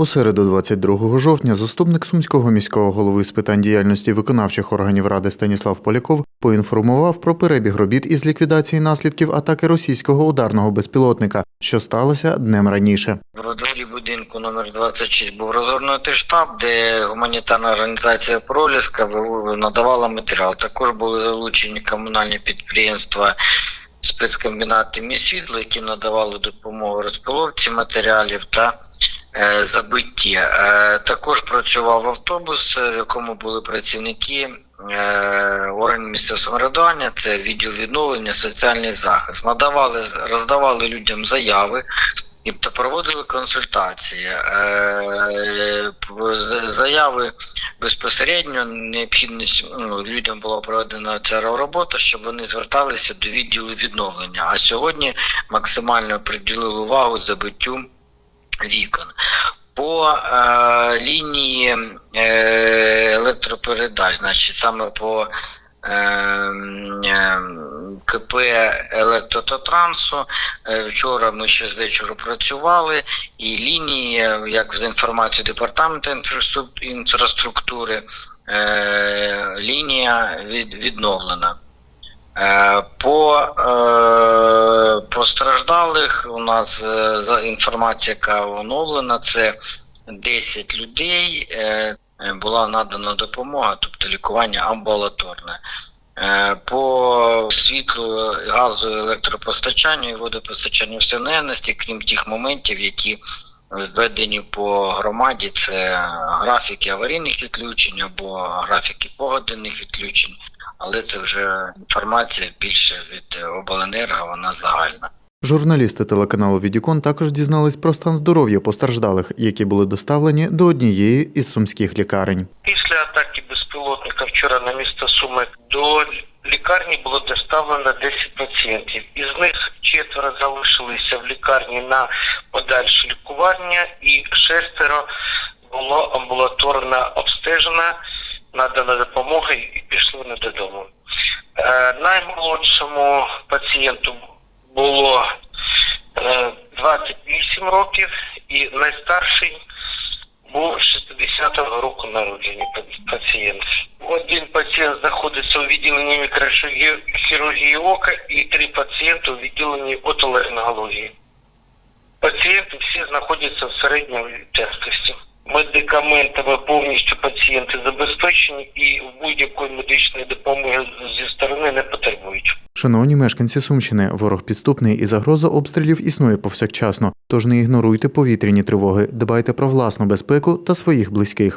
У середу, 22 жовтня, заступник сумського міського голови з питань діяльності виконавчих органів ради Станіслав Поляков поінформував про перебіг робіт із ліквідації наслідків атаки російського ударного безпілотника, що сталося днем раніше. В дворі будинку номер 26 був розгорнутий штаб, де гуманітарна організація Проліска надавала матеріал. Також були залучені комунальні підприємства спецкомбінати «Міськсвітло», які надавали допомогу розпиловці матеріалів та забитті. Е, також працював автобус, е, в якому були працівники е, органів місцевого самоврядування, це відділ відновлення, соціальний захист. Надавали, роздавали людям заяви. Тобто проводили консультації, Е, заяви безпосередньо необхідність ну, людям була проведена ця робота, щоб вони зверталися до відділу відновлення. А сьогодні максимально приділили увагу забиттю вікон. По е, лінії е, електропередач, значить саме по е, е, КП Електрототрансу. Е, Вчора ми ще з вечора працювали, і лінії, е, як з інформації департаменту інфраструктури, е, лінія від, відновлена. Е, По е, постраждалих у нас е, інформація, яка оновлена, це 10 людей. Була надана допомога, тобто лікування амбулаторне. По світлу, газу, електропостачанню і водопостачанню все наявності, крім тих моментів, які введені по громаді, це графіки аварійних відключень або графіки погодинних відключень, але це вже інформація більше від обленерго, вона загальна. Журналісти телеканалу Відікон також дізнались про стан здоров'я постраждалих, які були доставлені до однієї із сумських лікарень. Після атаки безпілотника вчора на місто Суми до лікарні було доставлено 10 пацієнтів. Із них четверо залишилися в лікарні на подальше лікування, і шестеро було амбулаторно обстежено, надана допомога і пішли не додому. Е, наймолодшому пацієнту було е, 28 років, і найстарший був 60-го року народження пацієнт. Один пацієнт знаходиться у відділенні мікрохірургії ока і три пацієнти у відділенні отоларингології. Пацієнти всі знаходяться в середньої тяжкості. Медикаментами повністю пацієнти забезпечені і будь-якої медичної допомоги зі сторони не потребують. Шановні мешканці Сумщини, ворог підступний і загроза обстрілів існує повсякчасно. Тож не ігноруйте повітряні тривоги, дбайте про власну безпеку та своїх близьких.